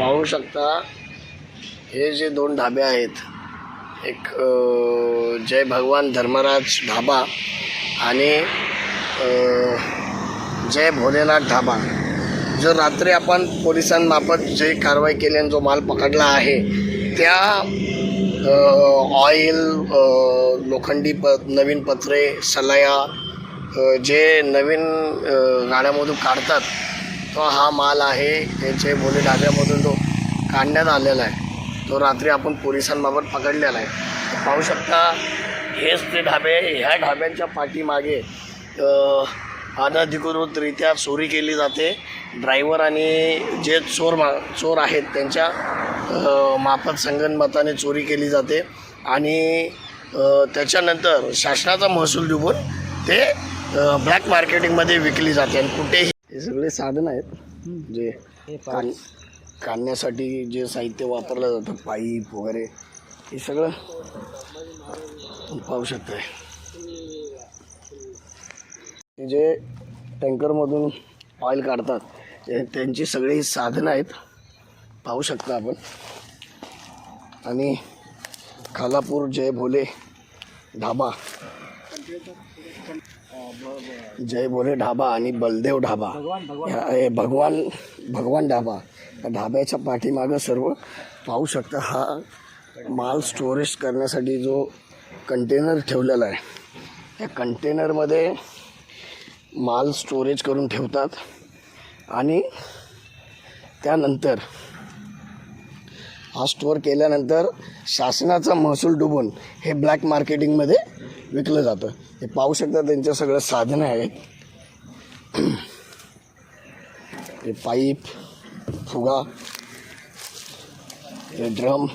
पाहू शकता हे जे दोन ढाबे आहेत एक जय भगवान धर्मराज ढाबा आणि जय भोलेनाथ ढाबा. जो रात्री आपण पोलिसांमार्फत जे कारवाई केली आणि जो माल पकडला आहे त्या ऑइल लोखंडी प नवीन पत्रे सलाया जे नवीन गाड्यामधून काढतात तो हा माल आहे याचे भोले ढाब्यामधून तो काढण्यात आलेला आहे. तो रात्री आपण पोलिसांबाबत पकडलेला आहे. पाहू शकता हेच ते ढाबे ह्या ढाब्यांच्या पाठीमागे अनधिकृतरित्या चोरी केली जाते. ड्रायव्हर आणि जे चोर मा चोर आहेत त्यांच्या माफत संगणमताने चोरी केली जाते. आणि त्याच्यानंतर शासनाचा महसूल देऊन ते ब्लॅक मार्केटिंगमध्ये विकली जाते. आणि कुठेही हे सगळे साधन आहेत. जे काढ काढण्यासाठी जे साहित्य वापरलं जातं पाईप वगैरे हे सगळं पाहू शकताय. हे जे टँकरमधून ऑइल काढतात ते- त्यांची सगळी साधनं आहेत. पाहू शकता आपण. आणि खालापूर जय भोले ढाबा जय भोले ढाबा आणि बलदेव ढाबा. हे भगवान भगवान ढाबा. या ढाब्याच्या पाठीमागं सर्व पाहू शकता हा माल स्टोरेज करण्यासाठी जो कंटेनर ठेवलेला आहे. या कंटेनरमध्ये माल स्टोरेज करून ठेवतात आणि त्यानंतर हा स्टोअर केल्यानंतर शासनाचा महसूल डुबून हे ब्लॅक मार्केटिंगमध्ये विकलं जातं. हे पाहू शकता त्यांच्या सगळं साधनं आहेत. हे पाईप फुगा हे ड्रम.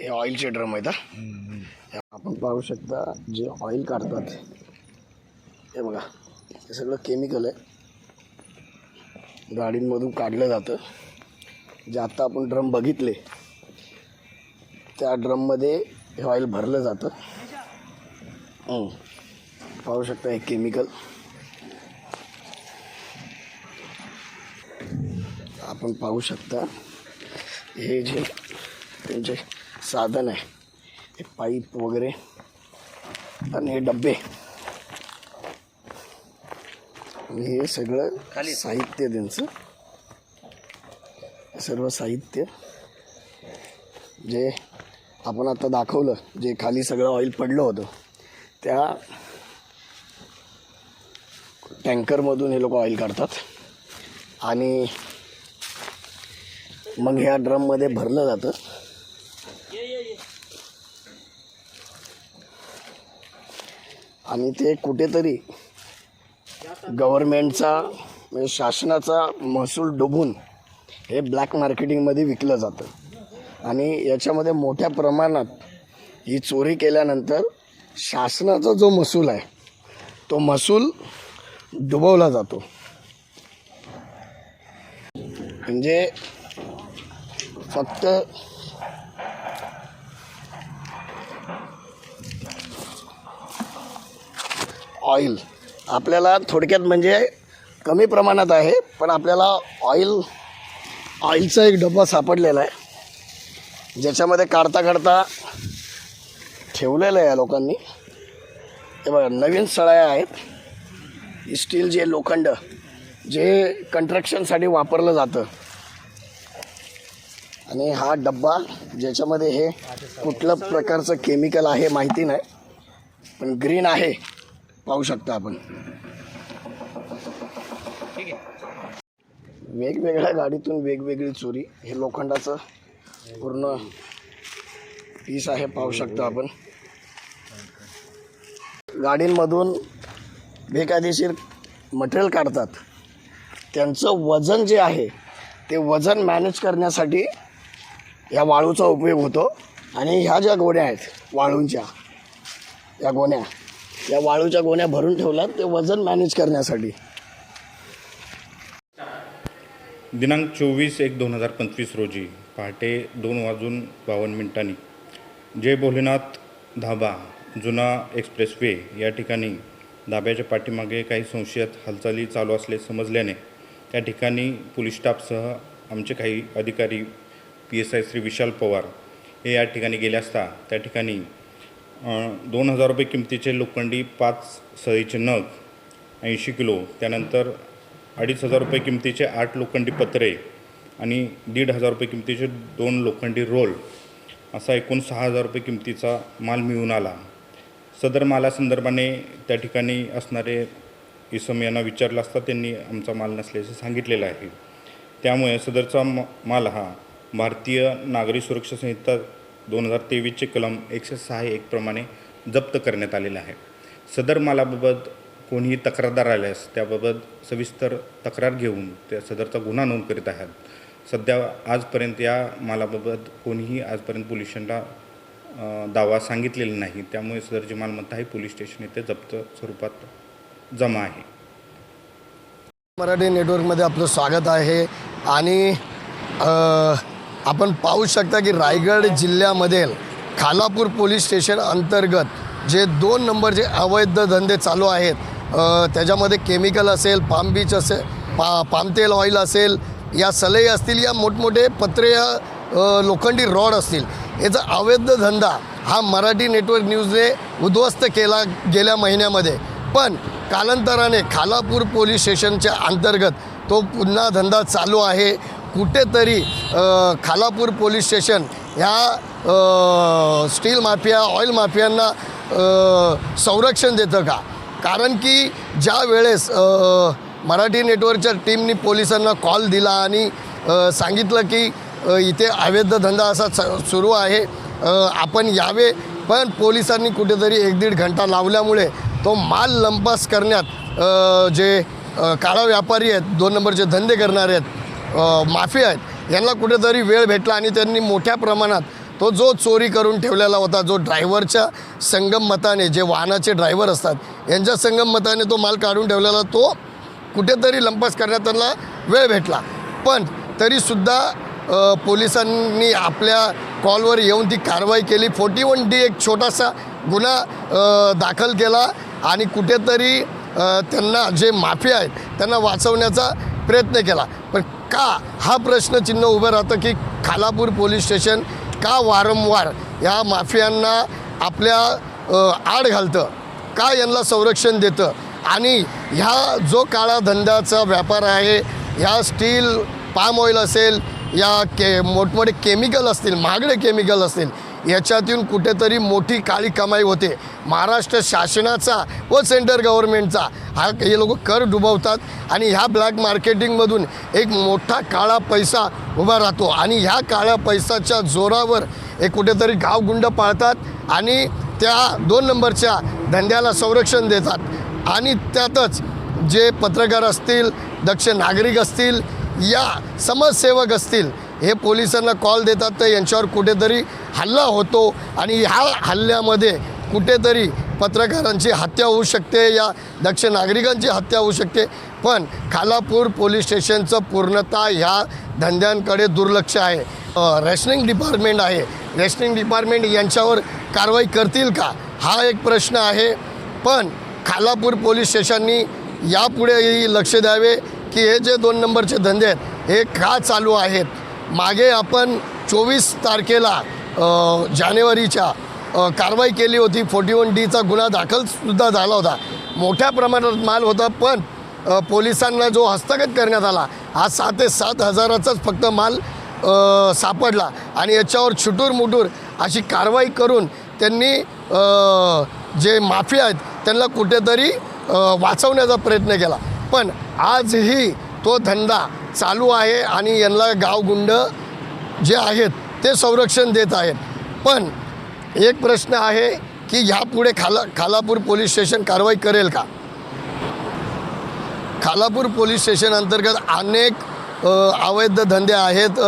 हे ऑइलचे ड्रम आहेत हा. आपण पाहू शकता जे ऑइल काढतात. हे बघा हे सगळं केमिकल आहे. गाडींमधून काढलं जातं. जे आत्ता आपण ड्रम बघितले त्या ड्रममध्ये हे ऑइल भरलं जातं. पाहू शकता हे केमिकल आपण पाहू शकता हे जे त्यांचे साधन आहे हे पाईप वगैरे आणि हे डब्बे. हे सगळं साहित्य त्यांचं. सर्व साहित्य. जे आपण आता दाखवलं जे खाली सगळं ऑइल पडलं होतं त्या टँकरमधून हे लोक ऑइल काढतात. आणि मग ह्या ड्रममध्ये भरलं जातं. आणि ते कुठेतरी गव्हर्मेंटचा म्हणजे शासनाचा महसूल डुबून हे ब्लॅक मार्केटिंगमध्ये विकलं जातं. आणि याच्यामध्ये मोठ्या प्रमाणात ही चोरी केल्यानंतर शासनाचा जो महसूल आहे तो महसूल डुबवला जातो. म्हणजे फक्त ऑइल आपल्याला थोडक्यात म्हणजे कमी प्रमाणात आहे पण आपल्याला ऑइल ऑइलचा एक डबा सापडलेला आहे. ज्याच्यामध्ये काढता काढता ठेवलेलं आहे या लोकांनी. हे बघा नवीन सळ्या आहेत. स्टील जे लोखंड जे कंट्रक्शनसाठी वापरलं जातं. आणि हा डब्बा ज्याच्यामध्ये हे कुठलं प्रकारचं केमिकल आहे माहिती नाही पण ग्रीन आहे. पाहू शकता आपण. वेगवेगळ्या गाडीतून वेगवेगळी चोरी हे लोखंडाचं पूर्ण पीस आहे पाहू शकता आपण. गाडींमधून बेकायदेशीर मटेरियल काढतात. त्यांचं वजन जे आहे ते वजन मॅनेज करण्यासाठी या वाळूचा उपयोग होतो. आणि ह्या ज्या गोण्या आहेत वाळूंच्या या गोण्या या वाळूच्या गोण्या भरून ठेवल्यात ते वजन मॅनेज करण्यासाठी. दिनांक चोवीस एक दोन हजार पंचवीस रोजी पहाटे दोन वाजून बावन्न मिनिटांनी जय भोलेनाथ धाबा जुना एक्सप्रेसवे या ठिकाणी धाब्याच्या पाठीमागे काही संशयात हालचाली चालू असले समजल्याने त्या ठिकाणी पोलीस स्टाफसह आमचे काही अधिकारी P S I Shri Vishal Pawar हे या ठिकाणी गेले असता त्या ठिकाणी दोन हजार रुपये किमतीचे लोखंडी पाच सळीचे नग ऐंशी किलो त्यानंतर अडीच हजार रुपये किमतीचे आठ लोखंडी पत्रे आणि दीड हजार रुपये किमतीचे दोन लोखंडी रोल असा एकूण सहा हजार रुपये किमतीचा माल मिळून आला. सदर मालासंदर्भाने त्या ठिकाणी असणारे इसम यांना विचारलं असता त्यांनी आमचा माल नसल्याचे सांगितलेलं आहे. त्यामुळे सदरचा म माल हा भारतीय नागरी सुरक्षा संहिता दोन हजार तेवीसचे कलम एकशे सहा एक प्रमाणे जप्त करण्यात आलेला आहे. सदर मालाबाबत कोणीही तक्रारदार आल्यास त्याबाबत सविस्तर तक्रार घेऊन त्या सदरचा गुन्हा नोंद करीत आहेत. सध्या आजपर्यंत या मालाबाबत कोणीही आजपर्यंत पोलिसांना दावा सांगितलेला नाही. त्यामुळे सदरची मालमत्ता ही पोलीस स्टेशन येथे जप्त स्वरूपात जमा आहे. मराठी नेटवर्कमध्ये आपलं स्वागत आहे. आणि आपण पाहू शकता की रायगड जिल्ह्यामध्ये खालापूर पोलीस स्टेशन अंतर्गत जे दोन नंबरचे अवैध धंदे चालू आहेत त्याच्यामध्ये केमिकल असेल पाम बीच असेल पा पामतेल ऑइल असेल या सलई असतील या मोठमोठे पत्रे लोखंडी रॉड असतील याचा अवैध धंदा हा मराठी नेटवर्क न्यूजने उद्ध्वस्त केला गेल्या महिन्यामध्ये. पण कालांतराने खालापूर पोलीस स्टेशनच्या अंतर्गत तो पुन्हा धंदा चालू आहे. कुठेतरी खालापूर पोलीस स्टेशन ह्या स्टील माफिया ऑइल माफियांना संरक्षण देतं का? कारण की ज्या वेळेस मराठी नेटवर्कच्या टीमनी पोलिसांना कॉल दिला आणि सांगितलं की इथे अवैध धंदा असा सुरू आहे आपण यावे पण पोलिसांनी कुठेतरी एक दीड घंटा लावल्यामुळे तो माल लंपास करण्यात जे काळा व्यापारी आहेत दोन नंबरचे धंदे करणारे आहेत माफी आहेत. यांना कुठेतरी वेळ भेटला आणि त्यांनी मोठ्या प्रमाणात तो जो चोरी करून ठेवलेला होता जो ड्रायव्हरच्या संगममताने जे वाहनाचे ड्रायव्हर असतात यांच्या संगममताने तो माल काढून ठेवलेला तो कुठेतरी लंपास करण्यात त्यांना वेळ भेटला. पण तरीसुद्धा पोलिसांनी आपल्या कॉलवर येऊन ती कारवाई केली. फोर्टी वन डी एक छोटासा गुन्हा दाखल केला आणि कुठेतरी त्यांना जे माफिया आहेत त्यांना वाचवण्याचा प्रयत्न केला. पण का हा प्रश्नचिन्ह उभं राहतं की खालापूर पोलीस स्टेशन का वारंवार या माफियांना आपल्या आड घालतं? का यांना संरक्षण देतं? आणि ह्या जो काळा धंद्याचा व्यापार आहे ह्या स्टील पाम ऑइल असेल या के मोठमोठे केमिकल असतील महागडे केमिकल असतील याच्यातून कुठेतरी मोठी काळी कमाई होते. महाराष्ट्र शासनाचा व सेंट्रल गव्हर्नमेंटचा. हा हे लोक कर डुबवतात आणि ह्या ब्लॅक मार्केटिंगमधून एक मोठा काळा पैसा उभा राहतो. आणि ह्या काळ्या पैसाच्या जोरावर हे कुठेतरी गावगुंड पाळतात आणि त्या दोन नंबरच्या धंद्याला संरक्षण देतात. आणि त्यातच जे पत्रकार असतील दक्ष नागरिक असतील या समाजसेवक असतील हे पोलिसांना कॉल देतात तर यांच्यावर कुठेतरी हल्ला होतो आणि ह्या हल्ल्यामध्ये कुठेतरी पत्रकारांची हत्या होऊ शकते या दक्ष नागरिकांची हत्या होऊ शकते. पण खालापूर पोलीस स्टेशनचं पूर्णतः ह्या धंद्यांकडे दुर्लक्ष आहे. रेशनिंग डिपार्टमेंट आहे. रेशनिंग डिपार्टमेंट यांच्यावर कारवाई करतील का? हा एक प्रश्न आहे. पण खालापूर पोलीस स्टेशननी यापुढेही लक्ष द्यावे की हे जे दोन नंबरचे धंदे आहेत हे का चालू आहेत? मागे आपण चोवीस तारखेला जानेवारीच्या कारवाई केली होती. फोर्टी वन डीचा गुन्हा दाखलसुद्धा झाला होता. मोठ्या प्रमाणात माल होता पण पोलिसांना जो हस्तगत करण्यात आला हा सात ते सात हजाराचाच फक्त माल सापडला. आणि याच्यावर छुटूर मुटूर अशी कारवाई करून त्यांनी जे माफी आहेत त्यांना कुठेतरी वाचवण्याचा प्रयत्न केला. पण आजही तो धंदा चालू आहे आणि यांना गावगुंड जे आहेत ते संरक्षण देत आहेत. पण एक प्रश्न आहे की ह्यापुढे खाला खालापूर पोलीस स्टेशन कारवाई करेल का? खालापूर पोलीस स्टेशन अंतर्गत अनेक अवैध धंदे आहेत.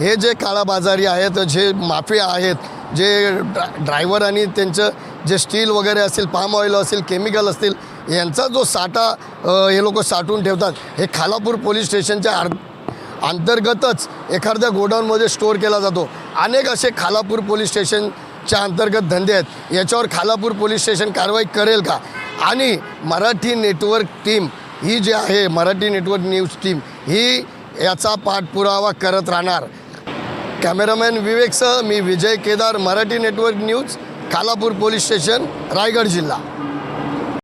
हे जे काळाबाजारी आहेत जे माफिया आहेत जे ड्रा ड्रायव्हर आणि त्यांचं जे स्टील वगैरे असेल पाम ऑइल असेल केमिकल असतील यांचा जो साठा हे लोक साठवून ठेवतात हे खालापूर पोलीस स्टेशनच्या आर अंतर्गतच एखाद्या गोडाऊनमध्ये स्टोअर केला जातो. अनेक असे खालापूर पोलीस स्टेशनच्या अंतर्गत धंदे आहेत. याच्यावर खालापूर पोलीस स्टेशन कारवाई करेल का? आणि मराठी नेटवर्क टीम ही जी आहे मराठी नेटवर्क न्यूज टीम ही याचा पाठपुरावा करत राहणार. कॅमेरामॅन विवेकसह मी Vijay Kedar Marathi network news Khalapur police station Raigad जिल्हा.